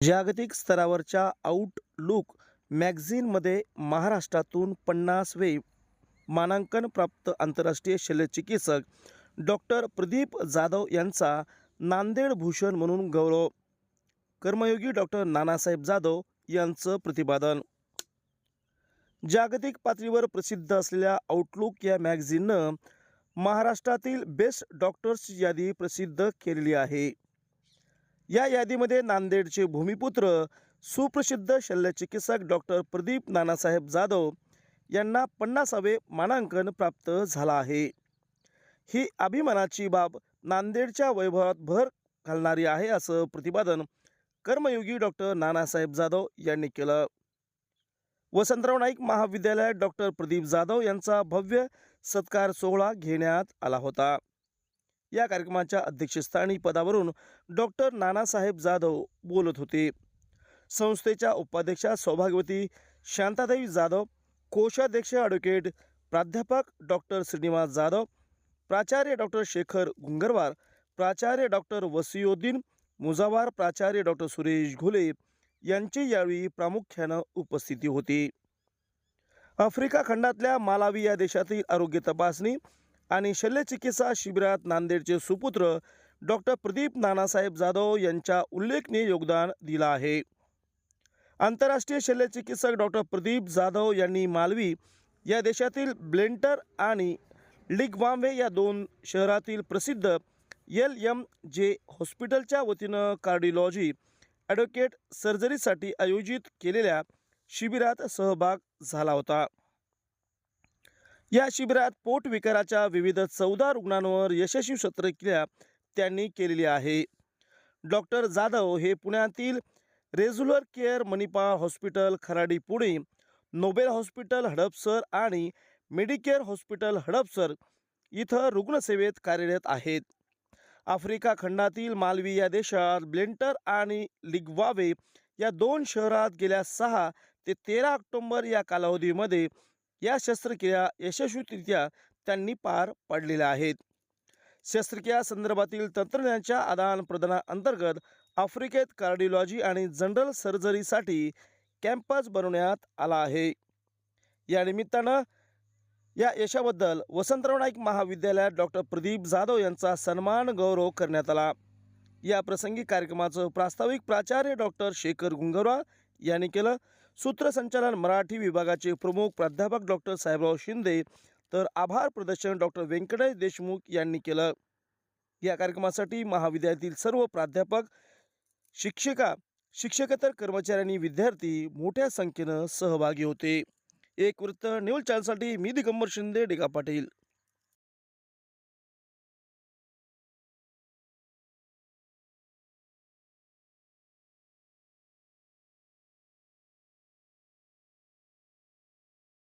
जागतिक स्तरावरच्या आउटलुक मॅगझिनमध्ये महाराष्ट्रातून पन्नासवे मानांकन प्राप्त आंतरराष्ट्रीय शल्यचिकित्सक डॉक्टर प्रदीप जाधव यांचा नांदेड भूषण म्हणून गौरव. कर्मयोगी डॉक्टर नानासाहेब जाधव यांचं प्रतिपादन. जागतिक पातळीवर प्रसिद्ध असलेल्या आउटलुक या मॅगझिननं महाराष्ट्रातील बेस्ट डॉक्टर्स यादी प्रसिद्ध केलेली आहे. या यादीमध्ये नांदेडचे भूमिपुत्र सुप्रसिद्ध शल्यचिकित्सक डॉक्टर प्रदीप नानासाहेब जाधव यांना पन्नासावे मानांकन प्राप्त झाला आहे. ही अभिमानाची बाब नांदेडच्या वैभवात भर घालणारी आहे असं प्रतिपादन कर्मयोगी डॉक्टर नानासाहेब जाधव यांनी केलं. वसंतराव नाईक महाविद्यालयात डॉक्टर प्रदीप जाधव यांचा भव्य सत्कार सोहळा घेण्यात आला होता. या कार्यक्रमाच्या अध्यक्षस्थानी पदावरून डॉक्टर नानासाहेब जाधव बोलत होते. संस्थेच्या उपाध्यक्षा सौभाग्यवती शांतादेवी जाधव कोषाध्यक्ष ॲडव्होकेट प्राध्यापक डॉक्टर श्रीनिवास जाधव प्राचार्य डॉक्टर शेखर गुंगरवार प्राचार्य डॉक्टर वसियोद्दीन मुजावार प्राचार्य डॉक्टर सुरेश घुले यांची यावेळी प्रामुख्यानं उपस्थिती होती. आफ्रिका खंडातल्या मालावी या देशातील आरोग्य तपासणी आणि शल्यचिकित्सा शिबिरात नांदेडचे सुपुत्र डॉक्टर प्रदीप नानासाहेब जाधव यांच्या उल्लेखनीय योगदान दिलं आहे. आंतरराष्ट्रीय शल्यचिकित्सक डॉक्टर प्रदीप जाधव यांनी मालवी या देशातील ब्लेंटर आणि लिगवाम्वे या दोन शहरातील प्रसिद्ध एल एम जे हॉस्पिटलच्या वतीनं कार्डिओलॉजी ॲडव्होकेट सर्जरीसाठी आयोजित केलेल्या शिबिरात सहभाग झाला होता. या शिबिरात पोटविकाराच्या विविध चौदा रुग्णांवर यशस्वी शस्त्रक्रिया त्यांनी केलेली आहे. डॉक्टर जाधव हे पुण्यातील रेझुलर care Manipal hospital Kharadi Pune Noble hospital Hadapsar आणि मेडिकेअर हॉस्पिटल हडपसर इथं रुग्णसेवेत कार्यरत आहेत. आफ्रिका खंडातील मालवी या देशात ब्लेंटर आणि लिग्वावे या दोन शहरात गेल्या सहा ते तेरा ऑक्टोंबर या कालावधीमध्ये या शस्त्रक्रिया यशस्वीरित्या त्यांनी पार पाडलेल्या आहेत. शस्त्रक्रिया संदर्भातील तंत्रज्ञानाच्या आदान प्रदानाअंतर्गत आफ्रिकेत कार्डिओलॉजी आणि जनरल सर्जरीसाठी कॅम्पस बनवण्यात आला आहे. या निमित्तानं या यशाबद्दल वसंतराव नाईक महाविद्यालयात डॉक्टर प्रदीप जाधव यांचा सन्मान गौरव करण्यात आला. या प्रसंगी कार्यक्रमाचं प्रास्ताविक प्राचार्य डॉक्टर शेखर गुंगरवा यांनी केलं. सूत्रसंचालन मराठी विभागाचे प्रमुख प्राध्यापक डॉक्टर साहेबराव शिंदे तर आभार प्रदर्शन डॉक्टर व्यंकटेश देशमुख यांनी केलं. या कार्यक्रमासाठी महाविद्यालयातील सर्व प्राध्यापक शिक्षिका शिक्षकेतर कर्मचारी आणि विद्यार्थी मोठ्या संख्येनं सहभागी होते. एक वृत्त न्यूज चॅनलसाठी मी दिगंबर शिंदे डेगा पाटील.